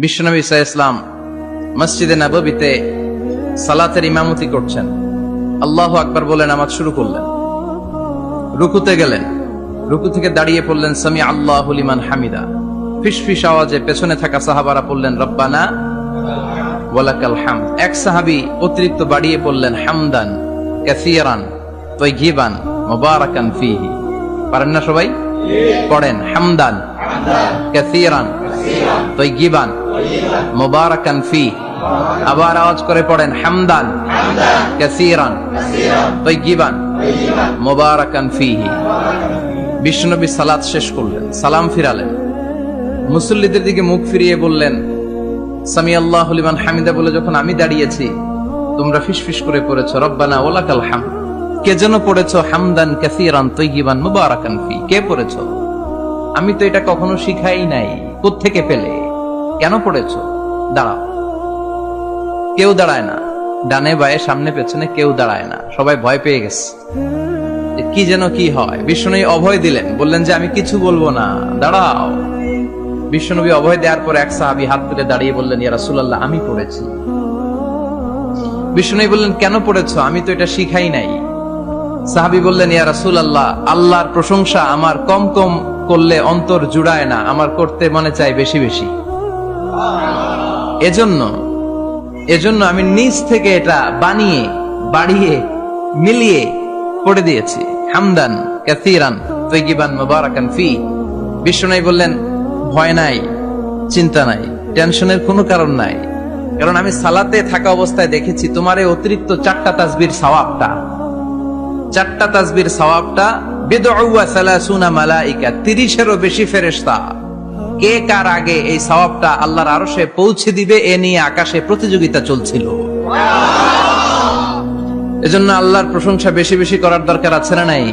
বিশ্বনবী ইসা ইসলাম মসজিদে নববীতে সালাতের ইমামতি করছেন। আল্লাহ আকবার বলে নামাজ শুরু করলেন। রুকুতে গেলেন। রুকু থেকে দাঁড়িয়ে পড়লেন, সামি আল্লাহ লিমান হামিদা। ফিস ফিস আওয়াজে পেছনে থাকা সাহাবারা পড়লেন রব্বানা ওয়ালাকাল হাম এক সাহাবি অতিরিক্ত বাড়িয়ে পড়লেন হামদান কাসিয়ারান তৈগিবান মুবারাকান ফিহি। পারেন না সবাই? পড়েন, হামদান কাসিরান তৈগিবান মুবারাকান ফি। আবার আওয়াজ করে পড়েন, হামদান, কাসিরান তৈগিবান মুবারাকান ফিহি বিশ্বনবী সালাত শেষ করলেন, সালাম ফিরালেন। মুসল্লিদের দিকে মুখ ফিরিয়ে বললেন সামি আল্লাহ লিমান হামিদা বলে যখন আমি দাঁড়িয়েছি, তোমরা ফিসফিস করে পড়েছ, রব্বানা ওলাকাল হাম। কে যেন পড়েছ, হামদান, কাসিরান তৈগিবান মুবারাকান ফি। কে পড়েছ? আমি তো এটা কখনো শিখাই নাই। থেকে পেলে? কেন পড়েছ? দাঁড়াও। কেউ দাঁড়ায় না। ডানে বায়ে, সামনে পেছনে কেউ দাঁড়ায় না। সবাই ভয় পেয়ে গেছে। কি যেন কি হয়। বিষ্ণু অভয় দিলেন। বললেন যে, আমি কিছু বলব না। দাঁড়াও। বিশ্বনবী অভয় দেওয়ার পর এক সাহাবি হাত তুলে দাঁড়িয়ে বললেন, ইয়া রাসূলুল্লাহ, আমি পড়েছি। বিষ্ণু বললেন, কেন পড়েছো? আমি তো এটা শিখাই নাই। সাহাবি বললেন, ইয়া রাসূলুল্লাহ, আল্লাহর প্রশংসা আমার কম কম করলে অন্তর জুড়ায় না। আমার করতে মনে চাই বেশি বেশি। এজন্য এজন্য আমি নিজ থেকে এটা বানিয়ে, বাড়িয়ে, মিলিয়ে পড়ে দিয়েছি। হামদান, কাসিরান তৈগিবান মুবারাকান ফি। বিষ্ণু বললেন, ভয় নাই, চিন্তা নাই, টেনশনের কোনো কারণ নাই। কারণ আমি সালাতে থাকা অবস্থায় দেখেছি, তোমার এই অতিরিক্ত চারটা তাসবির সওয়াবটা। চারটা তাসবির সওয়াবটা বিদউয়া সালাসুনা মালাইকা 30 এরও বেশি ফেরেশতা। কে কার আগে এই সওয়াবটা আল্লাহর আরশে পৌঁছে দিবে এ নিয়ে আকাশে প্রতিযোগিতা চলছিল। এজন্য আল্লাহর প্রশংসা বেশি বেশি করার দরকার আছে না নাই?